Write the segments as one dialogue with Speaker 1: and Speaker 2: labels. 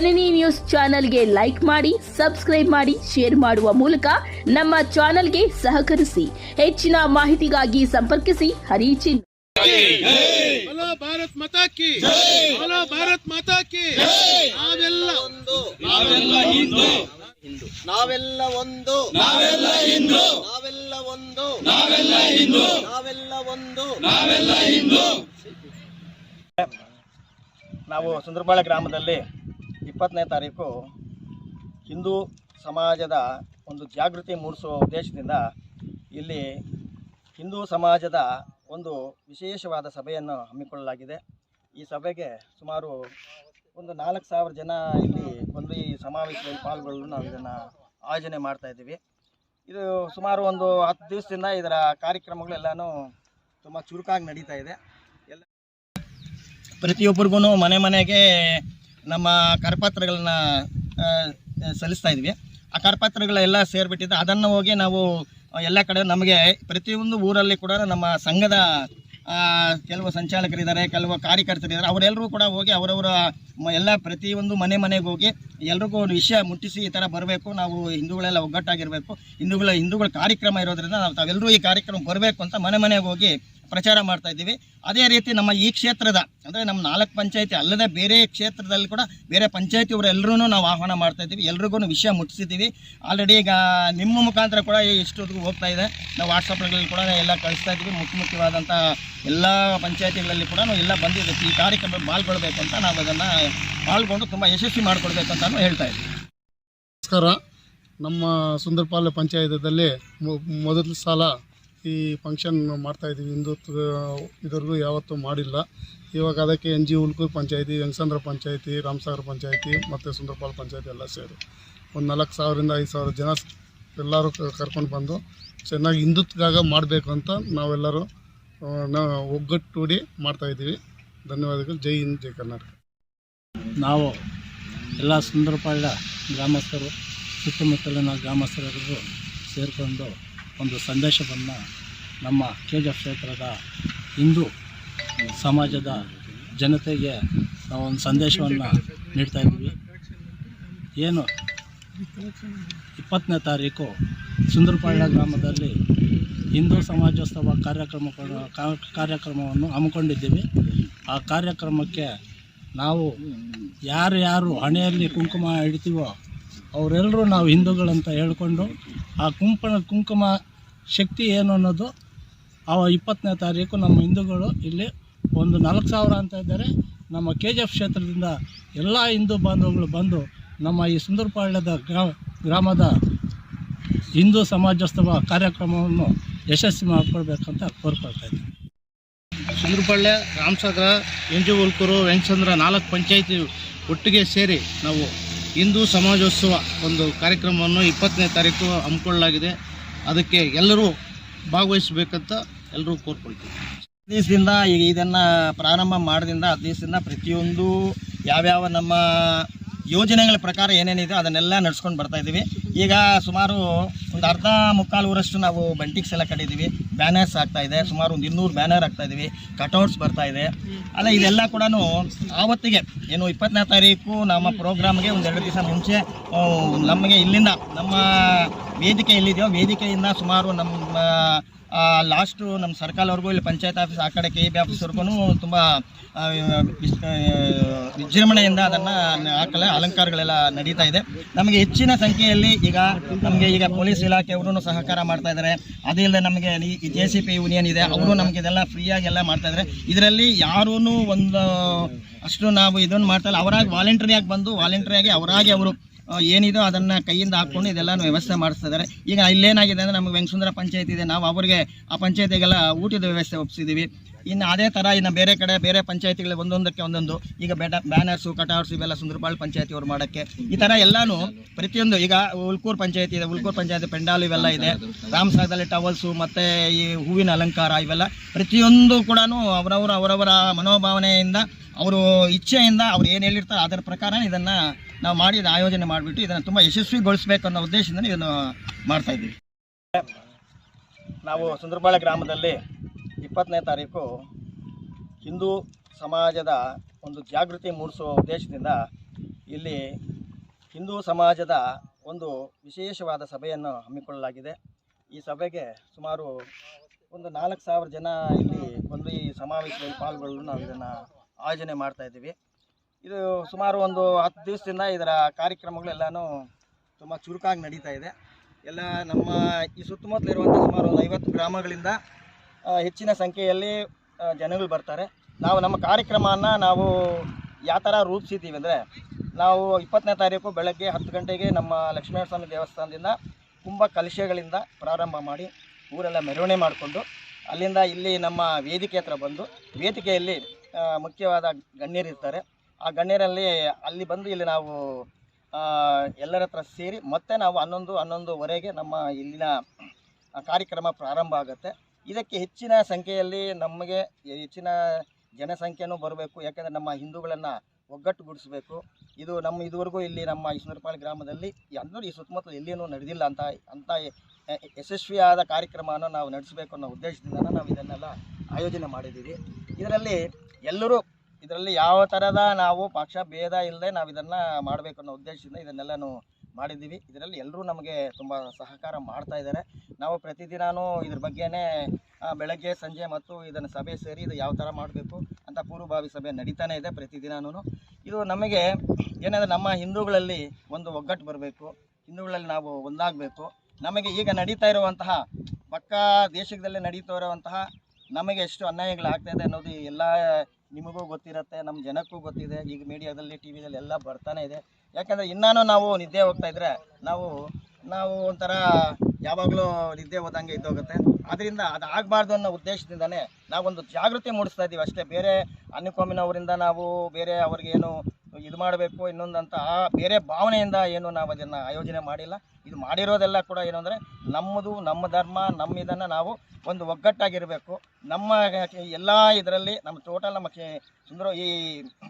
Speaker 1: ಜನನಿ news ಚಾನೆಲ್ಗೆ like ಮಾಡಿ subscribe ಮಾಡಿ ಶೇರ್ ಮಾಡುವ ಮೂಲಕ ನಮ್ಮ ಚಾನೆಲ್ಗೆ ಸಹಕರಿಸಿ. ಹೆಚ್ಚಿನ ಮಾಹಿತಿಗಾಗಿ ಸಂಪರ್ಕಿಸಿ. ಹರಿಚಿನ್
Speaker 2: ಭಾರತ್ ಮಾತಾ ಒಂದು ನಾವೆಲ್ಲ ನಾವೆಲ್ಲ ಒಂದು. ನಾವೆಲ್ಲ ಹಿಂದೂ. ನಾವೆಲ್ಲ ಒಂದು. ನಾವೆಲ್ಲ ಹಿಂದೂ. ನಾವೆಲ್ಲ ಒಂದು. ನಾವೆಲ್ಲ ಹಿಂದೂ.
Speaker 3: ನಾವು ಸುಂದರಬಾಳ ಗ್ರಾಮದಲ್ಲಿ ಇಪ್ಪತ್ತನೇ ತಾರೀಕು ಹಿಂದೂ ಸಮಾಜದ ಒಂದು ಜಾಗೃತಿ ಮೂಡಿಸುವ ಉದ್ದೇಶದಿಂದ ಇಲ್ಲಿ ಹಿಂದೂ ಸಮಾಜದ ಒಂದು ವಿಶೇಷವಾದ ಸಭೆಯನ್ನು ಹಮ್ಮಿಕೊಳ್ಳಲಾಗಿದೆ. ಈ ಸಭೆಗೆ ಸುಮಾರು ಒಂದು ನಾಲ್ಕು ಸಾವಿರ ಜನ ಇಲ್ಲಿ ಬಂದು ಈ ಸಮಾವೇಶದಲ್ಲಿ ಪಾಲ್ಗೊಳ್ಳಲು ನಾವು ಇದನ್ನು ಆಯೋಜನೆ ಮಾಡ್ತಾ ಇದ್ದೀವಿ. ಇದು ಸುಮಾರು ಒಂದು ಹತ್ತು ದಿವಸದಿಂದ ಇದರ ಕಾರ್ಯಕ್ರಮಗಳೆಲ್ಲನೂ ತುಂಬ ಚುರುಕಾಗಿ ನಡೀತಾ ಇದೆ. ಎಲ್ಲ ಪ್ರತಿಯೊಬ್ಬರಿಗೂ ಮನೆ ಮನೆಗೆ ನಮ್ಮ ಕರಪತ್ರಗಳನ್ನ ಸಲ್ಲಿಸ್ತಾ ಇದ್ವಿ. ಆ ಕರಪತ್ರಗಳೆಲ್ಲ ಸೇರಿಬಿಟ್ಟಿದೆ ಅದನ್ನು ಹೋಗಿ ನಾವು, ಎಲ್ಲ ಕಡೆ ನಮಗೆ ಪ್ರತಿಯೊಂದು ಊರಲ್ಲಿ ಕೂಡ ನಮ್ಮ ಸಂಘದ ಕೆಲವು ಸಂಚಾಲಕರಿದ್ದಾರೆ, ಕೆಲವು ಕಾರ್ಯಕರ್ತರಿದ್ದಾರೆ ಅವರೆಲ್ಲರೂ ಕೂಡ ಹೋಗಿ ಅವರವರ ಎಲ್ಲ ಪ್ರತಿಯೊಂದು ಮನೆ ಮನೆಗೆ ಹೋಗಿ ಎಲ್ರಿಗೂ ಒಂದು ವಿಷಯ ಮುಟ್ಟಿಸಿ ಈ ಥರ ಬರಬೇಕು, ನಾವು ಹಿಂದೂಗಳೆಲ್ಲ ಒಗ್ಗಟ್ಟಾಗಿರಬೇಕು, ಹಿಂದೂಗಳ ಹಿಂದೂಗಳ ಕಾರ್ಯಕ್ರಮ ಇರೋದ್ರಿಂದ ನಾವು ತಾವೆಲ್ಲರೂ ಈ ಕಾರ್ಯಕ್ರಮ ಬರಬೇಕು ಅಂತ ಮನೆ ಮನೆಗೆ ಹೋಗಿ ಪ್ರಚಾರ ಮಾಡ್ತಾ ಇದ್ದೀವಿ. ಅದೇ ರೀತಿ ನಮ್ಮ ಈ ಕ್ಷೇತ್ರದ, ಅಂದರೆ ನಮ್ಮ ನಾಲ್ಕು ಪಂಚಾಯತಿ ಅಲ್ಲದೆ ಬೇರೆ ಕ್ಷೇತ್ರದಲ್ಲಿ ಕೂಡ ಬೇರೆ ಪಂಚಾಯತಿಯವರೆಲ್ಲರೂ ನಾವು ಆಹ್ವಾನ ಮಾಡ್ತಾ ಇದ್ದೀವಿ. ಎಲ್ರಿಗೂ ವಿಷಯ ಮುಟ್ಟಿಸಿದ್ದೀವಿ. ಆಲ್ರೆಡಿ ಈಗ ನಿಮ್ಮ ಮುಖಾಂತರ ಕೂಡ ಎಷ್ಟೊತ್ತಿಗೂ ಹೋಗ್ತಾ ಇದೆ. ನಾವು ವಾಟ್ಸಪ್ಗಳಲ್ಲಿ ಕೂಡ ಎಲ್ಲ ಕಳಿಸ್ತಾ ಇದ್ದೀವಿ. ಮುಖ್ಯ ಮುಖ್ಯವಾದಂಥ ಎಲ್ಲ ಪಂಚಾಯತಿಗಳಲ್ಲಿ ಕೂಡ ಎಲ್ಲ ಬಂದಿದೆ. ಈ ಕಾರ್ಯಕ್ರಮ ಪಾಲ್ಗೊಳ್ಬೇಕು ಅಂತ ನಾವು ಅದನ್ನು ಪಾಲ್ಗೊಂಡು ತುಂಬ ಯಶಸ್ವಿ ಮಾಡಿಕೊಡ್ಬೇಕು ಅಂತ ಹೇಳ್ತಾ ಇದ್ದೀವಿ.
Speaker 4: ನಮಸ್ಕಾರ. ನಮ್ಮ ಸುಂದರಪಾಲೆ ಪಂಚಾಯತದಲ್ಲಿ ಮೊದಲ ಸಲ ಈ ಫಂಕ್ಷನ್ ಮಾಡ್ತಾ ಇದ್ದೀವಿ. ಹಿಂದುತ್ವ ಇದುವರೆಗೂ ಯಾವತ್ತೂ ಮಾಡಿಲ್ಲ. ಇವಾಗ ಅದಕ್ಕೆ ಎನ್ ಜಿ ಉಲ್ಕೂರು ಪಂಚಾಯತಿ ಯಂಗಸಂದ್ರ ಪಂಚಾಯತಿ, ರಾಮಸಾಗರ ಪಂಚಾಯತಿ ಮತ್ತು ಸುಂದರಪಾಲ್ ಪಂಚಾಯತಿ ಎಲ್ಲ ಸೇರಿ. ಒಂದು ನಾಲ್ಕು ಸಾವಿರದಿಂದ ಐದು ಸಾವಿರ ಜನ ಎಲ್ಲರೂ ಕರ್ಕೊಂಡು ಬಂದು ಚೆನ್ನಾಗಿ ಹಿಂದುತ್ವಾಗ ಮಾಡಬೇಕು ಅಂತ ನಾವೆಲ್ಲರೂ ನಾವು ಒಗ್ಗಟ್ಟೂಡಿ ಮಾಡ್ತಾಯಿದ್ದೀವಿ ಧನ್ಯವಾದಗಳು. ಜೈ ಹಿಂದ್, ಜೈ ಕರ್ನಾಟಕ.
Speaker 5: ನಾವು ಎಲ್ಲ ಸುಂದರಪಾಳ್ಯ ಗ್ರಾಮಸ್ಥರು, ಸುತ್ತಮುತ್ತಲಿನ ಗ್ರಾಮಸ್ಥರೆಲ್ಲರೂ ಸೇರಿಕೊಂಡು ಒಂದು ಸಂದೇಶವನ್ನು ನಮ್ಮ ಕೆ ಕ್ಷೇತ್ರದ ಹಿಂದೂ ಸಮಾಜದ ಜನತೆಗೆ ನಾವು ಒಂದು ಸಂದೇಶವನ್ನು ನೀಡ್ತಾ ಇದ್ದೀವಿ. ಏನು? ಇಪ್ಪತ್ತನೇ ತಾರೀಕು ಸುಂದರಪಾಳ್ಯ ಗ್ರಾಮದಲ್ಲಿ ಹಿಂದೂ ಸಮಾಜೋತ್ಸವ ಕಾರ್ಯಕ್ರಮ ಕಾರ್ಯಕ್ರಮವನ್ನು ಹಮ್ಮಿಕೊಂಡಿದ್ದೀವಿ. ಆ ಕಾರ್ಯಕ್ರಮಕ್ಕೆ ನಾವು ಯಾರು ಯಾರು ಹಣೆಯಲ್ಲಿ ಕುಂಕುಮ ಇಡ್ತೀವೋ ಅವರೆಲ್ಲರೂ ನಾವು ಹಿಂದೂಗಳಂತ ಹೇಳ್ಕೊಂಡು ಆ ಕುಂಕುಮ ಕುಂಕುಮ ಶಕ್ತಿ ಏನು ಅನ್ನೋದು ಆ ಇಪ್ಪತ್ತನೇ ತಾರೀಕು ನಮ್ಮ ಹಿಂದೂಗಳು ಇಲ್ಲಿ ಒಂದು ನಾಲ್ಕು ಸಾವಿರ ಅಂತ ಇದ್ದಾರೆ. ನಮ್ಮ ಕೆ ಜಿ ಎಫ್ ಕ್ಷೇತ್ರದಿಂದ ಎಲ್ಲ ಹಿಂದೂ ಬಾಂಧವಗಳು ಬಂದು ನಮ್ಮ ಈ ಸುಂದರಪಾಳ್ಯದ ಗ್ರಾ, ಗ್ರಾಮದ ಹಿಂದೂ ಸಮಾಜೋತ್ಸವ ಕಾರ್ಯಕ್ರಮವನ್ನು ಯಶಸ್ವಿ ಮಾಡಿಕೊಳ್ಬೇಕಂತ ಕೋರ್ಕೊಳ್ತಾ ಇದ್ದೀನಿ.
Speaker 6: ಸುಂದರಪಾಳ್ಯ, ರಾಮಸಾಗರ ಎಂಜು ಉಲ್ಕೂರು ವೆಂಕಸಂದ್ರ ನಾಲ್ಕು ಪಂಚಾಯಿತಿ ಒಟ್ಟಿಗೆ ಸೇರಿ ನಾವು ಹಿಂದೂ ಸಮಾಜೋತ್ಸವ ಒಂದು ಕಾರ್ಯಕ್ರಮವನ್ನು ಇಪ್ಪತ್ತನೇ ತಾರೀಕು ಹಮ್ಮಿಕೊಳ್ಳಲಾಗಿದೆ. ಅದಕ್ಕೆ ಎಲ್ಲರೂ ಭಾಗವಹಿಸಬೇಕಂತ ಎಲ್ಲರೂ ಕೋರ್ಕೊಳ್ತೀವಿ.
Speaker 3: ದಿವಸದಿಂದ ಈಗ ಇದನ್ನು ಪ್ರಾರಂಭ ಮಾಡಿದಿಂದ ಹತ್ತು ದಿವಸದಿಂದ ಪ್ರತಿಯೊಂದು ಯಾವ್ಯಾವ ನಮ್ಮ ಯೋಜನೆಗಳ ಪ್ರಕಾರ ಏನೇನಿದೆ ಅದನ್ನೆಲ್ಲ ನಡ್ಸ್ಕೊಂಡು ಬರ್ತಾ ಇದ್ದೀವಿ. ಈಗ ಸುಮಾರು ಒಂದು ಅರ್ಧ ಮುಕ್ಕಾಲು ಊರಷ್ಟು ನಾವು ಬಂಟಿಕ್ಸ್ ಎಲ್ಲ ಕಟ್ಟಿದ್ದೀವಿ. ಬ್ಯಾನರ್ಸ್ ಆಗ್ತಾ ಇದೆ. ಸುಮಾರು ಒಂದು ಇನ್ನೂರು ಬ್ಯಾನರ್ ಆಗ್ತಾ ಇದ್ದೀವಿ. ಕಟೌಟ್ಸ್ ಬರ್ತಾ ಇದೆ. ಅಲ್ಲ, ಇದೆಲ್ಲ ಕೂಡ ಆವತ್ತಿಗೆ, ಏನು ಇಪ್ಪತ್ತನೇ ತಾರೀಕು ನಮ್ಮ ಪ್ರೋಗ್ರಾಮ್ಗೆ ಒಂದು ಎರಡು ದಿವಸ ಮುಂಚೆ ನಮಗೆ ಇಲ್ಲಿಂದ ನಮ್ಮ ವೇದಿಕೆ ಎಲ್ಲಿದೆಯೋ? ವೇದಿಕೆಯಿಂದ ಸುಮಾರು ನಮ್ಮ ಲಾಸ್ಟು ನಮ್ಮ ಸರ್ಕಾರವರೆಗೂ ಇಲ್ಲಿ ಪಂಚಾಯತ್ ಆಫೀಸ್ ಆ ಕಡೆ ಕೆ ಬಿ ಆಫೀಸ್ವರೆಗೂ ತುಂಬ ವಿಜೃಂಭಣೆಯಿಂದ ಅದನ್ನು ಹಾಕಲ ಅಲಂಕಾರಗಳೆಲ್ಲ ನಡೀತಾ ಇದೆ. ನಮಗೆ ಹೆಚ್ಚಿನ ಸಂಖ್ಯೆಯಲ್ಲಿ ಈಗ ನಮಗೆ ಈಗ ಪೊಲೀಸ್ ಇಲಾಖೆಯವರು ಸಹಕಾರ ಮಾಡ್ತಾ ಇದ್ದಾರೆ ಅದೇ ಇಲ್ಲದೆ ನಮಗೆ ಈ ಜೆ ಸಿ ಪಿ ಯೂನಿಯನ್ ಇದೆ. ಅವರು ನಮಗೆ ಇದೆಲ್ಲ ಫ್ರೀಯಾಗಿ ಎಲ್ಲ ಮಾಡ್ತಾ ಇದ್ದಾರೆ ಇದರಲ್ಲಿ ಯಾರೂ ಒಂದು ಅಷ್ಟು ನಾವು ಇದನ್ನು ಮಾಡ್ತಾ ಇಲ್ಲ. ಅವರಾಗಿ ವಾಲಂಟ್ರಿಯಾಗಿ ಬಂದು ವಾಲಂಟ್ರಿಯಾಗಿ ಅವರಾಗಿ ಅವರು. ಏನಿದೋ ಅದನ್ನು ಕೈಯಿಂದ ಹಾಕ್ಕೊಂಡು ಇದೆಲ್ಲ ವ್ಯವಸ್ಥೆ ಮಾಡಿಸ್ತಿದ್ದಾರೆ. ಈಗ ಇಲ್ಲೇನಾಗಿದೆ ಅಂದರೆ ನಮಗೆ ವೆಂಕಸುಂದರ ಪಂಚಾಯತ್ ಇದೆ. ನಾವು ಅವರಿಗೆ ಆ ಪಂಚಾಯತಿಗೆಲ್ಲ ಊಟದ ವ್ಯವಸ್ಥೆ ಒಪ್ಪಿಸಿದ್ದೀವಿ ಇನ್ನು ಅದೇ ಥರ ಇನ್ನು ಬೇರೆ ಕಡೆ ಬೇರೆ ಪಂಚಾಯತಿಗಳಿಗೆ ಒಂದೊಂದಕ್ಕೆ ಒಂದೊಂದು. ಈಗ ಬ್ಯಾನರ್ಸ್ ಬ್ಯಾನರ್ಸು ಕಟಾರ್ಸು ಇವೆಲ್ಲ ಸುಂದರಪಾಳ್ ಪಂಚಾಯತಿ ಅವ್ರು ಮಾಡೋಕ್ಕೆ. ಈ ಥರ ಎಲ್ಲಾನು ಪ್ರತಿಯೊಂದು ಈಗ ಉಲ್ಕೂರು ಪಂಚಾಯತಿ ಇದೆ, ಉಲ್ಕೂರು ಪಂಚಾಯತಿ, ಪೆಂಡಾಲ್ ಇವೆಲ್ಲ ಇದೆ. ರಾಮಸಾಗರದಲ್ಲಿ ಟವಲ್ಸು, ಮತ್ತು ಈ ಹೂವಿನ ಅಲಂಕಾರ ಇವೆಲ್ಲ ಪ್ರತಿಯೊಂದು ಕೂಡ ಅವರವರ ಅವರವರ ಮನೋಭಾವನೆಯಿಂದ, ಅವರು ಇಚ್ಛೆಯಿಂದ ಅವ್ರು ಏನು ಹೇಳಿರ್ತಾರೆ ಅದರ ಪ್ರಕಾರ ಇದನ್ನು ನಾವು ಮಾಡಿ ಆಯೋಜನೆ ಮಾಡಿಬಿಟ್ಟು ಇದನ್ನು ತುಂಬ ಯಶಸ್ವಿಗೊಳಿಸಬೇಕು ಅನ್ನೋ ಉದ್ದೇಶದಿಂದ ಇದನ್ನು ಮಾಡ್ತಾ ಇದ್ದೀವಿ. ನಾವು ಸುಂದರಬಾಳೆ ಗ್ರಾಮದಲ್ಲಿ ಇಪ್ಪತ್ತನೇ ತಾರೀಕು ಹಿಂದೂ ಸಮಾಜದ ಒಂದು ಜಾಗೃತಿ ಮೂಡಿಸುವ ಉದ್ದೇಶದಿಂದ ಇಲ್ಲಿ ಹಿಂದೂ ಸಮಾಜದ ಒಂದು ವಿಶೇಷವಾದ ಸಭೆಯನ್ನು ಹಮ್ಮಿಕೊಳ್ಳಲಾಗಿದೆ. ಈ ಸಭೆಗೆ ಸುಮಾರು ಒಂದು ನಾಲ್ಕು ಸಾವಿರ ಜನ ಇಲ್ಲಿ ಬಂದು ಈ ಸಮಾವೇಶದಲ್ಲಿ ಪಾಲ್ಗೊಳ್ಳಲು ನಾವು ಇದನ್ನು ಆಯೋಜನೆ ಮಾಡ್ತಾ ಇದ್ದೀವಿ. ಇದು ಸುಮಾರು ಒಂದು ಹತ್ತು ದಿವಸದಿಂದ ಇದರ ಕಾರ್ಯಕ್ರಮಗಳೆಲ್ಲನೂ ತುಂಬ ಚುರುಕಾಗಿ ನಡೀತಾ ಇದೆ. ಎಲ್ಲ ನಮ್ಮ ಈ ಸುತ್ತಮುತ್ತಲಿರುವಂಥ ಸುಮಾರು ಒಂದು ಐವತ್ತು ಗ್ರಾಮಗಳಿಂದ ಹೆಚ್ಚಿನ ಸಂಖ್ಯೆಯಲ್ಲಿ ಜನಗಳು ಬರ್ತಾರೆ. ನಾವು ನಮ್ಮ ಕಾರ್ಯಕ್ರಮವನ್ನು ನಾವು ಯಾವ ಥರ ರೂಪಿಸಿದ್ದೀವಿ ಅಂದರೆ, ನಾವು ಇಪ್ಪತ್ತನೇ ತಾರೀಕು ಬೆಳಗ್ಗೆ ಹತ್ತು ಗಂಟೆಗೆ ನಮ್ಮ ಲಕ್ಷ್ಮೀ ಸ್ವಾಮಿ ದೇವಸ್ಥಾನದಿಂದ ಕುಂಭ ಕಲಶಗಳಿಂದ ಪ್ರಾರಂಭ ಮಾಡಿ ಊರೆಲ್ಲ ಮೆರವಣಿಗೆ ಮಾಡಿಕೊಂಡು, ಅಲ್ಲಿಂದ ಇಲ್ಲಿ ನಮ್ಮ ವೇದಿಕೆ ಹತ್ರ ಬಂದು, ವೇದಿಕೆಯಲ್ಲಿ ಮುಖ್ಯವಾದ ಗಣ್ಯರಿರ್ತಾರೆ. ಆ ಗಣ್ಯರಲ್ಲಿ ಅಲ್ಲಿ ಬಂದು ಇಲ್ಲಿ ನಾವು ಎಲ್ಲರ ಹತ್ರ ಸೇರಿ ಮತ್ತೆ ನಾವು ಹನ್ನೊಂದು, ಹನ್ನೊಂದುವರೆಗೆ ನಮ್ಮ ಇಲ್ಲಿನ ಕಾರ್ಯಕ್ರಮ ಪ್ರಾರಂಭ ಆಗುತ್ತೆ. ಇದಕ್ಕೆ ಹೆಚ್ಚಿನ ಸಂಖ್ಯೆಯಲ್ಲಿ ನಮಗೆ ಹೆಚ್ಚಿನ ಜನಸಂಖ್ಯೆನೂ ಬರಬೇಕು. ಯಾಕೆಂದರೆ ನಮ್ಮ ಹಿಂದೂಗಳನ್ನು ಒಗ್ಗಟ್ಟುಗೂಡಿಸಬೇಕು. ಇದು ನಮ್ಮ, ಇದುವರೆಗೂ ಇಲ್ಲಿ ನಮ್ಮ ಈ ಗ್ರಾಮದಲ್ಲಿ ಅಂದರೆ ಈ ಸುತ್ತಮುತ್ತಲು ಎಲ್ಲಿಯೂ ನಡೆದಿಲ್ಲ ಅಂತ ಅಂತ ಯಶಸ್ವಿಯಾದ ಕಾರ್ಯಕ್ರಮವನ್ನು ನಾವು ನಡೆಸಬೇಕು ಅನ್ನೋ ಉದ್ದೇಶದಿಂದ ನಾವು ಇದನ್ನೆಲ್ಲ ಆಯೋಜನೆ ಮಾಡಿದ್ದೀವಿ. ಇದರಲ್ಲಿ ಎಲ್ಲರೂ ಇದರಲ್ಲಿ ಯಾವ ಥರದ ನಾವು ಪಕ್ಷ ಭೇದ ಇಲ್ಲದೆ ನಾವು ಇದನ್ನು ಮಾಡಬೇಕು ಅನ್ನೋ ಉದ್ದೇಶದಿಂದ ಇದನ್ನೆಲ್ಲ ಮಾಡಿದ್ದೀವಿ. ಇದರಲ್ಲಿ ಎಲ್ಲರೂ ನಮಗೆ ತುಂಬ ಸಹಕಾರ ಮಾಡ್ತಾ ಇದ್ದಾರೆ ನಾವು ಪ್ರತಿದಿನಾನು ಇದ್ರ ಬಗ್ಗೆನೇ ಬೆಳಗ್ಗೆ, ಸಂಜೆ ಮತ್ತು ಇದನ್ನು ಸಭೆ ಸೇರಿ ಇದು ಯಾವ ಥರ ಮಾಡಬೇಕು ಅಂತ ಪೂರ್ವಭಾವಿ ಸಭೆ ನಡೀತಾನೆ ಇದೆ ಪ್ರತಿದಿನಾನು ಇದು ನಮಗೆ ಏನಂದರೆ ನಮ್ಮ ಹಿಂದೂಗಳಲ್ಲಿ ಒಂದು ಒಗ್ಗಟ್ಟು ಬರಬೇಕು. ಹಿಂದೂಗಳಲ್ಲಿ ನಾವು ಒಂದಾಗಬೇಕು. ನಮಗೆ ಈಗ ನಡೀತಾ ಇರುವಂತಹ, ಪಕ್ಕ ದೇಶದಲ್ಲೇ ನಡೀತಾ ಇರುವಂತಹ ನಮಗೆ ಎಷ್ಟು ಅನ್ಯಾಯಗಳಾಗ್ತಾ ಇದೆ ಅನ್ನೋದು ಎಲ್ಲ ನಿಮಗೂ ಗೊತ್ತಿರುತ್ತೆ ನಮ್ಮ ಜನಕ್ಕೂ ಗೊತ್ತಿದೆ. ಈಗ ಮೀಡಿಯಾದಲ್ಲಿ ಟಿ ವಿದಲ್ಲಿ ಎಲ್ಲ ಬರ್ತಾನೆ ಇದೆ. ಯಾಕಂದರೆ ಇನ್ನೂ ನಾವು ನಿದ್ದೆ ಹೋಗ್ತಾ ಇದ್ರೆ ನಾವು ನಾವು ಒಂಥರ ಯಾವಾಗಲೂ ನಿದ್ದೆ ಹೋದಂಗೆ ಇದ್ದೋಗುತ್ತೆ. ಅದರಿಂದ ಅದು ಆಗಬಾರ್ದು ಅನ್ನೋ ಉದ್ದೇಶದಿಂದನೇ ನಾವೊಂದು ಜಾಗೃತಿ ಮೂಡಿಸ್ತಾ ಇದ್ದೀವಿ ಅಷ್ಟೇ. ಬೇರೆ ಅನ್ನಿಕೋಮಿನವರಿಂದ ನಾವು ಬೇರೆ ಅವ್ರಿಗೇನು ಇದು ಮಾಡಬೇಕು, ಇನ್ನೊಂದಂತ ಆ ಬೇರೆ ಭಾವನೆಯಿಂದ ಏನು ನಾವು ಅದನ್ನು ಆಯೋಜನೆ ಮಾಡಿಲ್ಲ. ಇದು ಮಾಡಿರೋದೆಲ್ಲ ಕೂಡ ಏನು ಅಂದರೆ ನಮ್ಮದು, ನಮ್ಮ ಧರ್ಮ, ನಮ್ಮ ಇದನ್ನು ನಾವು ಒಂದು ಒಗ್ಗಟ್ಟಾಗಿರಬೇಕು. ನಮ್ಮ ಎಲ್ಲ ಇದರಲ್ಲಿ ನಮ್ಮ ಟೋಟಲ್ ನಮ್ಮ ಕೆ ಸುಂದರ ಈ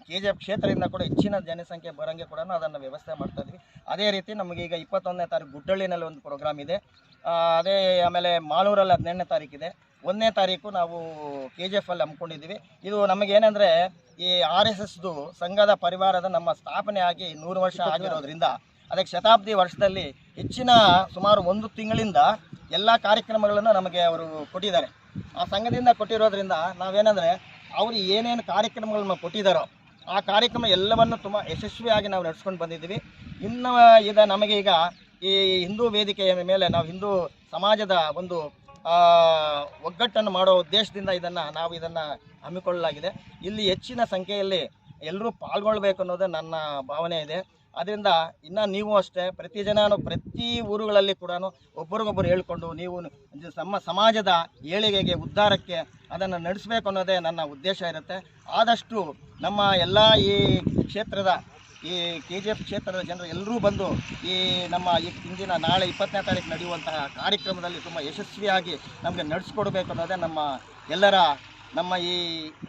Speaker 3: ಕೆ ಜಿ ಎಫ್ ಕ್ಷೇತ್ರದಿಂದ ಕೂಡ ಹೆಚ್ಚಿನ ಜನಸಂಖ್ಯೆ ಬರೋಂಗೆ ಕೂಡ ಅದನ್ನು ವ್ಯವಸ್ಥೆ ಮಾಡ್ತಾ ಇದ್ವಿ. ಅದೇ ರೀತಿ ನಮಗೆ ಈಗ ಇಪ್ಪತ್ತೊಂದನೇ ತಾರೀಕು ಗುಡ್ಡಳ್ಳಿನಲ್ಲಿ ಒಂದು ಪ್ರೋಗ್ರಾಮ್ ಇದೆ. ಅದೇ ಆಮೇಲೆ ಮಾಲೂರಲ್ಲಿ ಹದಿನೆಂಟನೇ ತಾರೀಕಿದೆ. ಒಂದನೇ ತಾರೀಕು ನಾವು ಕೆ ಜಿ ಎಫ್ ಅಲ್ಲಿ ಹಮ್ಮಿಕೊಂಡಿದ್ದೀವಿ. ಇದು ನಮಗೇನೆಂದರೆ ಈ ಆರ್ ಎಸ್ ಎಸ್ದು ಸಂಘದ ಪರಿವಾರದ ನಮ್ಮ ಸ್ಥಾಪನೆ ಆಗಿ ನೂರು ವರ್ಷ ಆಗಿರೋದ್ರಿಂದ ಅದಕ್ಕೆ ಶತಾಬ್ದಿ ವರ್ಷದಲ್ಲಿ ಹೆಚ್ಚಿನ ಸುಮಾರು ಒಂದು ತಿಂಗಳಿಂದ ಎಲ್ಲ ಕಾರ್ಯಕ್ರಮಗಳನ್ನು ನಮಗೆ ಅವರು ಕೊಟ್ಟಿದ್ದಾರೆ. ಆ ಸಂಘದಿಂದ ಕೊಟ್ಟಿರೋದ್ರಿಂದ ನಾವೇನೆಂದರೆ ಅವರು ಏನೇನು ಕಾರ್ಯಕ್ರಮಗಳನ್ನ ಕೊಟ್ಟಿದ್ದಾರೋ ಆ ಕಾರ್ಯಕ್ರಮ ಎಲ್ಲವನ್ನು ತುಂಬ ಯಶಸ್ವಿಯಾಗಿ ನಾವು ನಡೆಸ್ಕೊಂಡು ಬಂದಿದ್ದೀವಿ. ಇನ್ನು ಇದು ನಮಗೆ ಈಗ ಈ ಹಿಂದೂ ವೇದಿಕೆಯ ಮೇಲೆ ನಾವು ಹಿಂದೂ ಸಮಾಜದ ಒಂದು ಒಗ್ಗಟ್ಟನ್ನು ಮಾಡೋ ಉದ್ದೇಶದಿಂದ ಇದನ್ನು ನಾವು ಇದನ್ನು ಹಮ್ಮಿಕೊಳ್ಳಲಾಗಿದೆ. ಇಲ್ಲಿ ಹೆಚ್ಚಿನ ಸಂಖ್ಯೆಯಲ್ಲಿ ಎಲ್ಲರೂ ಪಾಲ್ಗೊಳ್ಬೇಕು ಅನ್ನೋದು ನನ್ನ ಭಾವನೆ ಇದೆ. ಅದರಿಂದ ಇನ್ನು ನೀವು ಅಷ್ಟೇ ಪ್ರತಿ ಜನನು ಪ್ರತಿ ಊರುಗಳಲ್ಲಿ ಕೂಡ ಒಬ್ಬರಿಗೊಬ್ಬರು ಹೇಳಿಕೊಂಡು ನೀವು ನಮ್ಮ ಸಮಾಜದ ಏಳಿಗೆಗೆ ಉದ್ಧಾರಕ್ಕೆ ಅದನ್ನು ನಡೆಸಬೇಕು ಅನ್ನೋದೇ ನನ್ನ ಉದ್ದೇಶ ಇರುತ್ತೆ. ಆದಷ್ಟು ನಮ್ಮ ಎಲ್ಲ ಈ ಕ್ಷೇತ್ರದ ಈ ಕೆ ಜಿ ಎಫ್ ಕ್ಷೇತ್ರದ ಜನರು ಎಲ್ಲರೂ ಬಂದು ಈ ನಮ್ಮ ಈ ಇಂದಿನ ನಾಳೆ ಇಪ್ಪತ್ತನೇ ತಾರೀಕು ನಡೆಯುವಂತಹ ಕಾರ್ಯಕ್ರಮದಲ್ಲಿ ತುಂಬ ಯಶಸ್ವಿಯಾಗಿ ನಮಗೆ ನಡೆಸ್ಕೊಡ್ಬೇಕು ಅನ್ನೋದೇ ನಮ್ಮ ಎಲ್ಲರ ನಮ್ಮ ಈ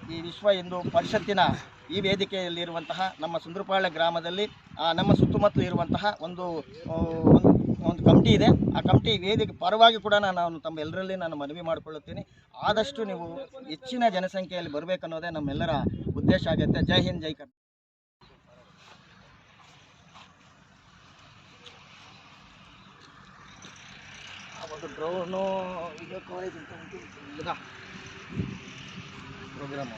Speaker 3: ಈ ವಿಶ್ವ ಹಿಂದೂ ಪರಿಷತ್ತಿನ ಈ ವೇದಿಕೆಯಲ್ಲಿರುವಂತಹ ನಮ್ಮ ಸುಂದರಪಾಳ್ಯ ಗ್ರಾಮದಲ್ಲಿ ನಮ್ಮ ಸುತ್ತಮುತ್ತಲು ಇರುವಂತಹ ಒಂದು ಒಂದು ಒಂದು ಕಮಿಟಿ ಇದೆ. ಆ ಕಮಿಟಿ ವೇದಿಕೆ ಪರವಾಗಿ ಕೂಡ ನಾನು ತಮ್ಮ ಎಲ್ಲರಲ್ಲಿ ನಾನು ಮನವಿ ಮಾಡಿಕೊಳ್ಳುತ್ತೇನೆ. ಆದಷ್ಟು ನೀವು ಹೆಚ್ಚಿನ ಜನಸಂಖ್ಯೆಯಲ್ಲಿ ಬರಬೇಕನ್ನೋದೇ ನಮ್ಮೆಲ್ಲರ ಉದ್ದೇಶ ಆಗುತ್ತೆ. ಜೈ ಹಿಂದ್, ಜೈ ಕರ್ನಾಟಕ. ಡ್ರೋನು ಇದು ಪ್ರೋಗ್ರಾಮು